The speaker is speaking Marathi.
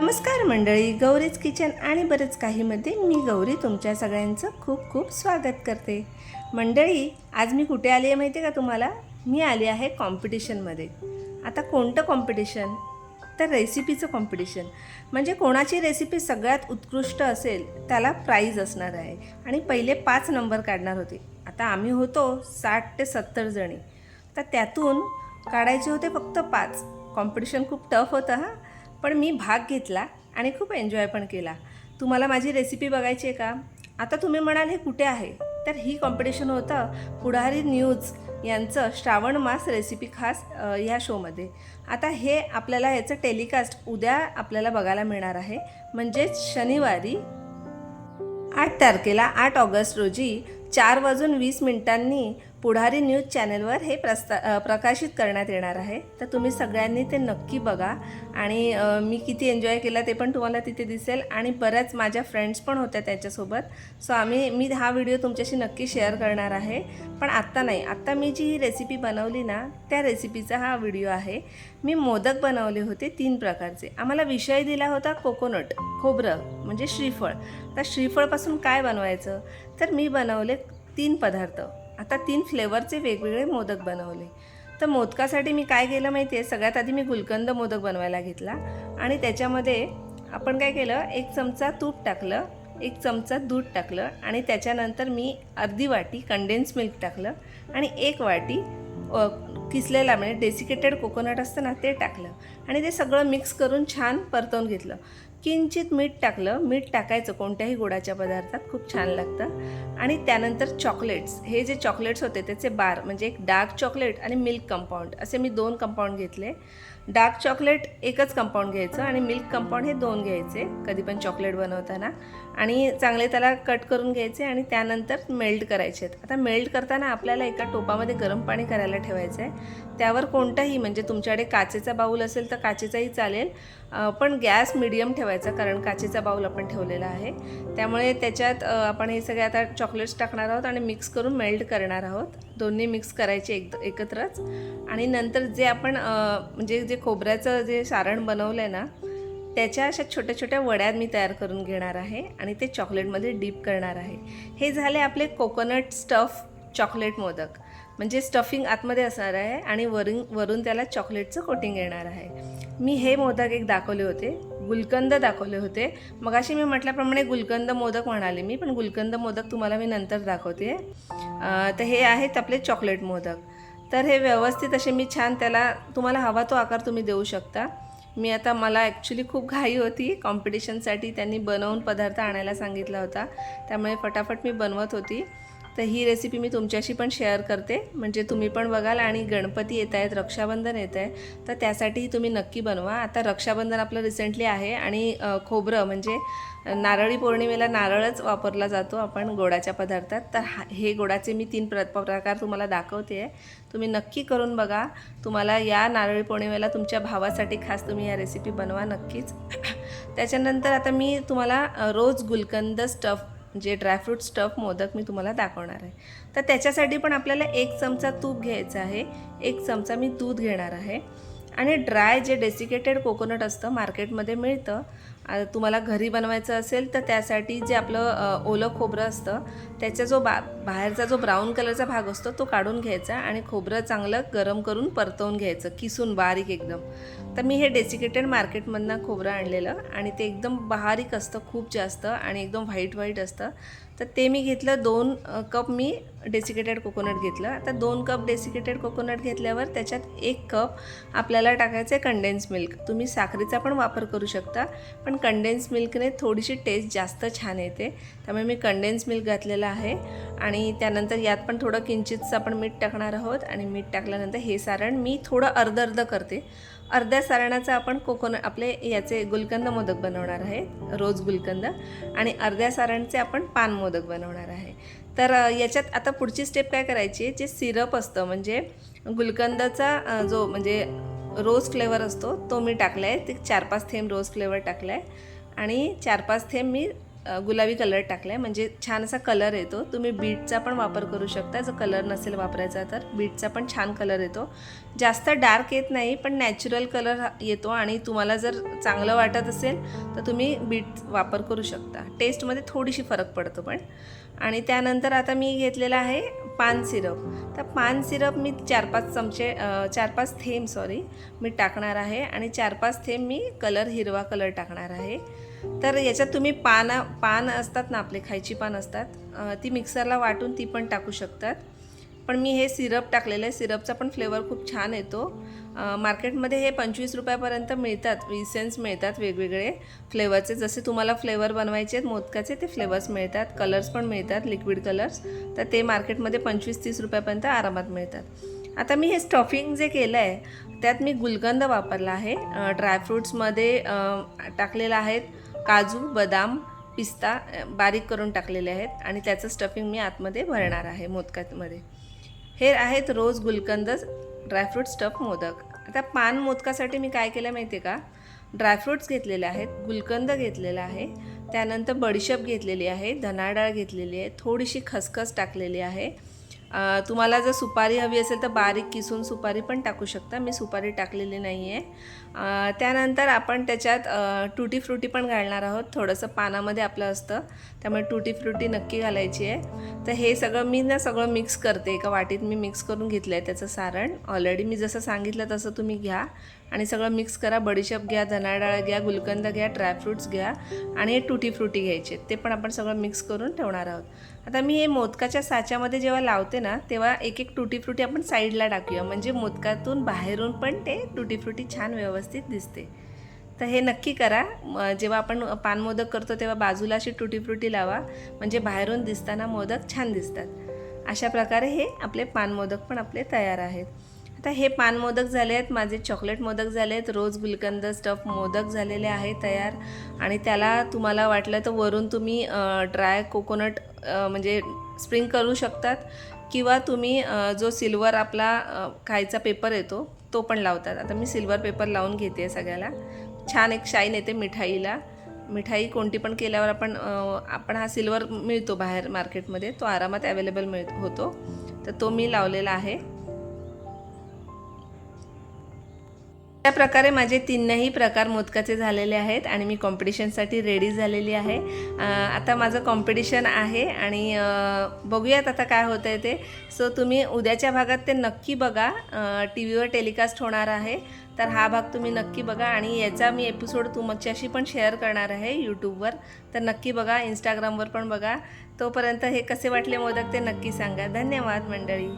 नमस्कार मंडळी गौरीज किचन आणि बरंच काहीमध्ये मी गौरी तुमच्या सगळ्यांचं खूप खूप स्वागत करते. मंडळी आज मी कुठे आली आहे माहिती आहे का तुम्हाला? मी आली आहे कॉम्पिटिशनमध्ये आता कोणतं कॉम्पिटिशन तर रेसिपीचं कॉम्पिटिशन म्हणजे कोणाची रेसिपी सगळ्यात उत्कृष्ट असेल त्याला प्राईज असणार आहे. आणि पहिले पाच नंबर काढणार होते. आता आम्ही होतो साठ ते सत्तर जणी. तर त्यातून काढायचे होते फक्त पाच. कॉम्पिटिशन खूप टफ होतं हां. पण मी भाग घेतला आणि खूप एन्जॉय पण केला. तुम्हाला माझी रेसिपी बघायची आहे का? आता तुम्ही म्हणाल हे कुठे आहे? तर ही कॉम्पिटिशन होतं पुढारी न्यूज यांचं श्रावण मास रेसिपी खास ह्या शोमध्ये आता हे आपल्याला याचं टेलिकास्ट उद्या आपल्याला बघायला मिळणार आहे. म्हणजेच शनिवारी आठ तारखेला आठ ऑगस्ट रोजी चार वाजून वीस मिनिटांनी पुढारी न्यूज चॅनलवर हे प्रस्ता प्रकाशित करण्यात येणार आहे. तर तुम्ही सगळ्यांनी ते नक्की बघा. आणि मी किती एन्जॉय केला ते पण तुम्हाला तिथे दिसेल. आणि बऱ्याच माझ्या फ्रेंड्स पण होत्या त्याच्यासोबत. सो आम्ही मी हा व्हिडिओ तुमच्याशी नक्की शेअर करणार आहे. पण आत्ता नाही. आत्ता मी जी ही रेसिपी बनवली ना त्या रेसिपीचा हा व्हिडिओ आहे. मी मोदक बनवले होते तीन प्रकारचे. आम्हाला विषय दिला होता कोकोनट खोबरं म्हणजे श्रीफळ. तर श्रीफळपासून काय बनवायचं? तर मी बनवले तीन पदार्थ. आता तीन फ्लेवरचे वेगवेगळे मोदक बनवले. तर मोदकासाठी मी काय केलं माहिती आहे सगळ्यात आधी मी गुलकंद मोदक बनवायला घेतला आणि त्याच्यामध्ये आपण काय केलं? एक चमचा तूप टाकलं एक चमचा दूध टाकलं आणि त्याच्यानंतर मी अर्धी वाटी कंडेन्स मिल्क टाकलं आणि एक वाटी किसलेला म्हणजे डेसिकेटेड कोकोनट असतं ना ते टाकलं. आणि ते सगळं मिक्स करून छान परतवून घेतलं. किंचित मीठ टाकलं. मीठ टाकायचं कोणत्याही गोडाच्या पदार्थात. खूप छान लागतं. आणि त्यानंतर चॉकलेट्स हे जे चॉकलेट्स होते त्याचे बार म्हणजे एक डार्क चॉकलेट आणि मिल्क कंपाऊंड असे मी दोन कंपाऊंड घेतले. डार्क चॉकलेट एकच कंपाऊंड घ्यायचं आणि मिल्क कंपाऊंड हे दोन घ्यायचे कधी पण चॉकलेट बनवताना. आणि चांगले त्याला कट करून घ्यायचे आणि त्यानंतर मेल्ट करायचे आहेत. आता मेल्ट करताना आपल्याला एका टोपामध्ये गरम पाणी करायला ठेवायचं आहे. त्यावर कोणताही म्हणजे तुमच्याकडे काचेचा बाऊल असेल तर काचेचाही चालेल पण गॅस मिडियम ठेवायचा कारण काचेचा बाऊल आपण ठेवलेला आहे. त्यामुळे त्याच्यात आपण हे सगळे आता चॉकलेट्स टाकणार आहोत आणि मिक्स करून मेल्ट करणार आहोत. दोन्ही मिक्स करायचे एक एकत्रच. आणि नंतर जे आपण म्हणजे जे खोबऱ्याचं जे सारण बनवलं आहे ना त्याच्या अशा छोट्या छोट्या वड्या मी तयार करून घेणार आहे आणि ते चॉकलेटमध्ये डीप करणार आहे. हे झाले आपले कोकोनट स्टफ चॉकलेट मोदक. म्हणजे स्टफिंग आतमध्ये असणार आहे आणि वरून वरून त्याला चॉकलेटचं कोटिंग येणार आहे. मी हे मोदक एक दाखवले होते. गुलकंद दाखवले होते. मगाशी मी म्हटल्याप्रमाणे गुलकंद मोदक म्हणाले मी पण गुलकंद मोदक तुम्हाला मी नंतर दाखवते. तर हे आहेत आपले चॉकलेट मोदक. तर हे व्यवस्थित असे मी छान त्याला तुम्हाला हवा तो आकार तुम्ही देऊ शकता. मी आता मला ॲक्च्युली खूप घाई होती. कॉम्पिटिशनसाठी त्यांनी बनवून पदार्थ आणायला सांगितला होता. त्यामुळे फटाफट मी बनवत होती. तर ही रेसिपी मी तुमच्याशी पण शेअर करते. म्हणजे तुम्ही पण बघाल आणि गणपती येत आहेत रक्षाबंधन येत आहे तर त्यासाठीही तुम्ही नक्की बनवा. आता रक्षाबंधन आपलं रिसेंटली आहे आणि खोबरं म्हणजे नारळी पौर्णिमेला नारळच वापरला जातो आपण गोडाच्या पदार्थात. तर हा हे गोडाचे मी तीन प्र प्रकार तुम्हाला दाखवते आहे तुम्ही नक्की करून बघा. तुम्हाला या नारळी पौर्णिमेला तुमच्या भावासाठी खास तुम्ही या रेसिपी बनवा नक्कीच. त्याच्यानंतर आता मी तुम्हाला रोज गुलकंद स्टफ जे ड्रायफ्रूट स्टफ मोदक मी तुम्हाला दाखवणार आहे. तर त्याच्यासाठी पण आपल्याला एक चमचा तूप घ्यायचं आहे. एक चमचा मी दूध घेणार आहे. आणि ड्राय जे डेसिकेटेड कोकोनट असतं मार्केटमध्ये मिळतं तुम्हाला घरी बनवायचं असेल तर त्यासाठी जे आपलं ओलं खोबरं असतं त्याचा जो बा बाहेरचा जो ब्राऊन कलरचा भाग असतो तो काढून घ्यायचा आणि खोबरं चांगलं गरम करून परतवून घ्यायचं किसून बारीक एकदम. तर मी हे डेसिकेटेड मार्केटमधनं खोबरं आणलेलं आणि ते एकदम बारीक असतं खूप जास्त आणि एकदम व्हाईट व्हाईट असतं. तर ते मी घेतलं दोन कप मी डेसिकेटेड कोकोनट घेतलं. आता दोन कप डेसिकेटेड कोकोनट घेतल्यावर त्याच्यात एक कप आपल्याला टाकायचं आहे कंडेन्स मिल्क तुम्ही साखरेचा पण वापर करू शकता पण कंडेन्स मिल्कने थोडीशी टेस्ट जास्त छान येते. त्यामुळे मी कंडेन्स मिल्क घातलेलं आहे. आणि त्यानंतर यात पण थोडं किंचितचं आपण मीठ टाकणार आहोत. आणि मीठ टाकल्यानंतर हे सारण मी थोडं अर्ध अर्ध करते. अर्ध्या सारणाचं आपण कोकोनट आपले याचे गुलकंद मोदक बनवणार आहे. रोज गुलकंद. आणि अर्ध्या सारणचे आपण पान मोदक बनवणार आहे. तर याच्यात आता पुढची स्टेप काय करायची? जे सिरप असतं म्हणजे गुलकंदाचा जो म्हणजे रोज फ्लेवर असतो तो मी टाकला आहे ते चार पाच थेंब रोज फ्लेवर टाकला आहे आणि चार पाच थेंब मी गुलाबी कलर टाकला आहे म्हणजे छान असा कलर येतो. तुम्ही बीटचा पण वापर करू शकता. जर कलर नसेल वापरायचा तर बीटचा पण छान कलर येतो. जास्त डार्क येत नाही पण नॅचरल कलर येतो आणि तुम्हाला जर चांगलं वाटत असेल तर तुम्ही बीट वापर करू शकता. टेस्टमध्ये थोडीशी फरक पडतो पण. आणि त्यानंतर आता मी घेतलेला आहे पान सिरप. तर पान सिरप मी चार पाच चमचे चार पाच थेंब सॉरी मी टाकणार आहे आणि चार पाच थेंब मी कलर हिरवा कलर टाकणार आहे. तर याच्यात तुम्ही पाना पान असतात ना आपले खायची पान असतात ती मिक्सरला वाटून ती पण टाकू शकतात. पण मी हे सिरप टाकलेलं आहे. सिरपचा पण फ्लेवर खूप छान येतो. मार्केटमध्ये हे पंचवीस रुपयापर्यंत मिळतात. विसेन्स मिळतात वेगवेगळे फ्लेवरचे. जसे तुम्हाला फ्लेवर बनवायचे आहेत मोदकाचे ते फ्लेवर्स मिळतात. कलर्स पण मिळतात लिक्विड कलर्स. तर ते मार्केटमध्ये पंचवीस तीस रुपयापर्यंत आरामात मिळतात. आता मी हे स्टफिंग जे केलं आहे त्यात मी गुलकंद वापरला आहे. ड्रायफ्रुट्समध्ये ड्रायफ्रूट्समध्ये टाकलेलं आहेत काजू बदाम पिस्ता बारीक करून टाकलेले आहेत. आणि त्याचं स्टफिंग मी आतमध्ये भरणार आहे मोदकामध्ये. हे आहेत rose gulkand dry fruit stuff modak. आता पान मोदकासाठी मी काय केलं माहिती आहे का ड्रायफ्रूट्स घेतलेले आहेत गुलकंद घेतलेला आहे त्यानंतर बडीशेप घेतलेली आहे धना डाळ घेतलेली आहे थोडीशी खसखस टाकलेली आहे तुम्हाला जर सुपारी हवी असेल तर बारीक किसून सुपारी पण टाकू शकता. मी सुपारी टाकलेली नाही आहे त्यानंतर आपण त्याच्यात टुटी फ्रुटी पण घालणार आहोत. थोडंसं पानामध्ये आपलं असतं. त्यामुळे टुटी फ्रुटी नक्की घालायची आहे. तर हे सगळं मी ना सगळं मिक्स करते. एका वाटीत मी मिक्स करून घेतलं आहे त्याचं सारण. ऑलरेडी मी जसं सांगितलं तसं तुम्ही घ्या. आणि सगळं मिक्स करा. बडीशेप घ्या धनाडाळ घ्या गुलकंद घ्या ड्रायफ्रूट्स घ्या आणि हे टुटी फ्रुटी घ्यायचे. ते पण आपण सगळं मिक्स करून ठेवणार आहोत. आता मी हे मोदकाच्या साच्यामध्ये जेव्हा लावते ना तेव्हा एक एक टुटी फ्रुटी आपण साईडला टाकूया. म्हणजे मोदकातून बाहेरून पण ते टुटी फ्रुटी छान व्यवस्थित दिसते. तर हे नक्की करा. जेव्हा आपण पान मोदक करतो तेव्हा बाजूला अशी टुटी फ्रुटी लावा. म्हणजे बाहेरून दिसताना मोदक छान दिसतात. अशा प्रकारे हे आपले पान मोदक पण आपले तयार आहेत. आता हे पान मोदक झाले आहेत माझे चॉकलेट मोदक झाले आहेत रोज गुलकंद स्टफ मोदक झालेले आहे तयार. आणि त्याला तुम्हाला वाटलं तर वरून तुम्ही ड्राय कोकोनट म्हणजे स्प्रिंग करू शकतात. किंवा तुम्ही जो सिल्वर आपला खायचा पेपर येतो तो पण लावतात. आता मी सिल्वर पेपर लावून घेते सगळ्याला. छान एक शाईन येते मिठाईला. मिठाई कोणती पण केल्यावर आपण आपण हा सिल्वर मिळतो बाहेर मार्केटमध्ये तो आरामात अवेलेबल मिळ होतो. तर तो मी लावलेला आहे. अशा प्रकारे माझे तीनही प्रकार मोदकाचे झालेले आहेत आणि मी कॉम्पिटिशनसाठी रेडी झालेली आहे. आता माझं कॉम्पिटिशन आहे आणि बघूयात आता काय होतं आहे ते. सो तुम्ही उद्याच्या भागात ते नक्की बघा. टी व्हीवर टेलिकास्ट होणार आहे. तर हा भाग तुम्ही नक्की बघा आणि याचा मी एपिसोड तुमच्याशी पण शेअर करणार आहे यूट्यूबवर तर नक्की बघा इंस्टाग्रामवर पण बघा. तोपर्यंत हे कसे वाटले मोदक ते नक्की सांगा. धन्यवाद मंडळी.